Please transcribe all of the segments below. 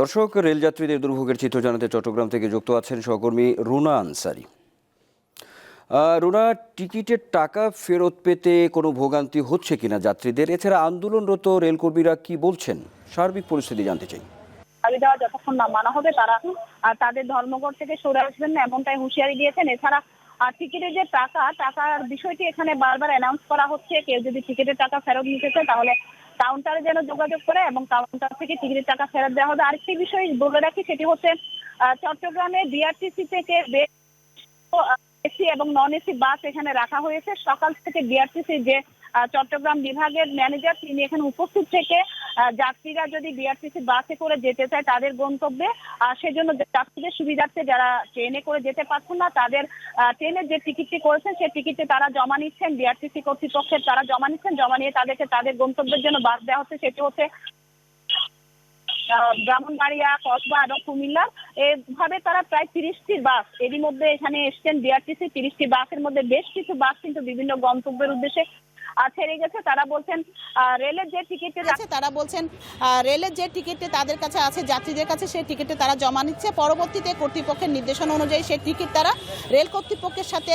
দর্শক, রেলযাত্রীদের দুর্ভোগের চিত্র জানাতে চট্টগ্রাম থেকে যুক্ত আছেন সহকর্মী রুনা আনসারি। রুনা, টিকিটের টাকা ফেরত পেতে কোনো ভোগান্তি হচ্ছে কিনা যাত্রীদের? এছাড়া আন্দোলনরত রেলকর্মীরা কি বলছেন? সার্বিক পরিস্থিতি জানতে চাই। দেওয়া যতক্ষণ না মানা হবে, তারা তাদের ধর্মঘট থেকে সরে আসবেন না এমনটাই হুঁশিয়ারি দিয়েছেন। এছাড়া টিকিটের যে টাকা, টাকার বিষয়টি এখানে বারবার অ্যানাউন্স করা হচ্ছে। কেউ যদি টিকিটের টাকা ফেরত নিতে তাহলে কাউন্টারে যেন যোগাযোগ করে এবং কাউন্টার থেকে টিকিটের টাকা ফেরত দেওয়া হবে। আরেকটি বিষয় বলে রাখি, সেটি হচ্ছে চট্টগ্রামে বিআরটিসি থেকে এসি এবং নন এসি বাস এখানে রাখা হয়েছে। সকাল থেকে বিআরটিসি যে চট্টগ্রাম বিভাগের ম্যানেজার তিনি এখানে উপস্থিত থেকে যাত্রীরা যদি বিআরটিসি বাসে করে যেতে চায় তাদের গন্তব্যে সেজন্য যাত্রীদের সুবিধার্থে যারা ট্রেনে করে যেতে পারছেন না, তাদের ট্রেনের যে টিকিটটি করেছেন সেই টিকিটটি তারা জমা নিচ্ছেন বিআরটিসি কর্তৃপক্ষের তারা জমা নিচ্ছেন, জমা নিয়ে তাদেরকে তাদের গন্তব্যের জন্য বাস দেওয়া হচ্ছে, সেটি হচ্ছে ব্রাহ্মণবাড়িয়া, কসবা এবং কুমিল্লা। এভাবে তারা প্রায় তিরিশটি বাস এরই মধ্যে এখানে এসছেন বিআরটিসি তিরিশটি বাসের মধ্যে বেশ কিছু বাস কিন্তু বিভিন্ন গন্তব্যের উদ্দেশ্যে ছেড়ে গেছে। তারা বলছেন রেলের যে টিকিটের আছে তারা বলছেন রেলের যে টিকিটে তাদের কাছে আছে, যাত্রীদের কাছে, সেই টিকিটে তারা জমা নিচ্ছে। পরবর্তীতে কর্তৃপক্ষের নির্দেশনা অনুযায়ী সেই টিকিট তারা রেল কর্তৃপক্ষের সাথে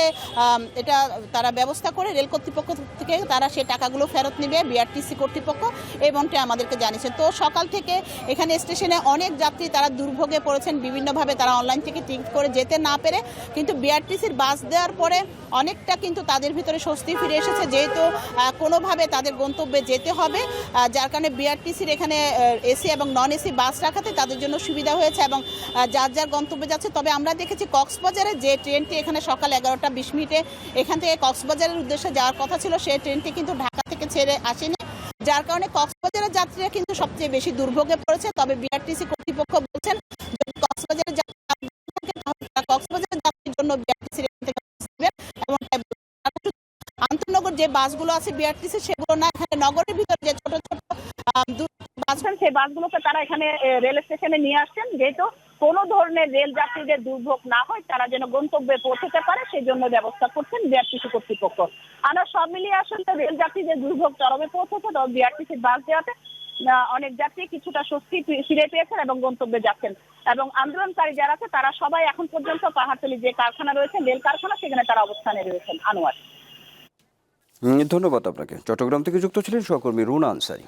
এটা তারা ব্যবস্থা করে রেল কর্তৃপক্ষ থেকে তারা সেই টাকাগুলো ফেরত নেবে, বিআরটিসি কর্তৃপক্ষ এমনটি আমাদেরকে জানিয়েছে তো সকাল থেকে এখানে স্টেশনে অনেক যাত্রী তারা দুর্ভোগে পড়েছেন, বিভিন্নভাবে তারা অনলাইন থেকে টিকিট করে যেতে না পেরে। কিন্তু বিআরটিসির বাস দেওয়ার পরে অনেকটা কিন্তু তাদের ভিতরে স্বস্তি ফিরে এসেছে। যেহেতু কোনোভাবে তাদের গন্তব্যে যেতে হবে যার কারণে বিআরটিসির এখানে এসি এবং নন এসি বাস রাখাতে তাদের জন্য সুবিধা হয়েছে এবং যার যার গন্তব্যে যাচ্ছে। তবে আমরা দেখেছি কক্সবাজারে যে ট্রেনটি এখানে সকাল এগারোটা বিশ মিনিটে এখান থেকে কক্সবাজারের উদ্দেশ্যে যাওয়ার কথা ছিল সেই ট্রেনটি কিন্তু ঢাকা থেকে ছেড়ে আসেনি, যার কারণে কক্সবাজারের যাত্রীরা কিন্তু সবচেয়ে বেশি দুর্ভোগে পড়েছে। তবে বিআরটিসি কর্তৃপক্ষ বলছেন আন্তনগর যে বাসগুলো আছে বিআরটিসি সেগুলো না, এখানে নগরের ভিতরে যে ছোট ছোট সেই বাসগুলোকে তারা এখানে রেল স্টেশনে নিয়ে আসছেন। যেহেতু কোনো ধরনের রেল যাত্রীদের দুর্ভোগ না হয়, তারা যেন গন্তব্যে পৌঁছতে পারে, সেই জন্য ব্যবস্থা করছেন বিআরটিসি কর্তৃপক্ষ। আমরা সব মিলিয়ে আসলে রেল যাত্রীদের দুর্ভোগ চরমে পৌঁছেছে, তো বিআরটিসির বাস দেওয়াতে অনেক যাত্রী কিছুটা স্বস্তি ফিরে পেয়েছেন এবং গন্তব্যে যাচ্ছেন। এবং আন্দোলনকারী যারা আছে, তারা সবাই এখন পর্যন্ত পাহাড়তলি যে কারখানা রয়েছে, রেল কারখানা, সেখানে তারা অবস্থানে রয়েছেন, আনোয়ার। ধন্যবাদ আপনাকে। চট্টগ্রাম থেকে যুক্ত ছিলেন সহকর্মী রুনা আনসারি।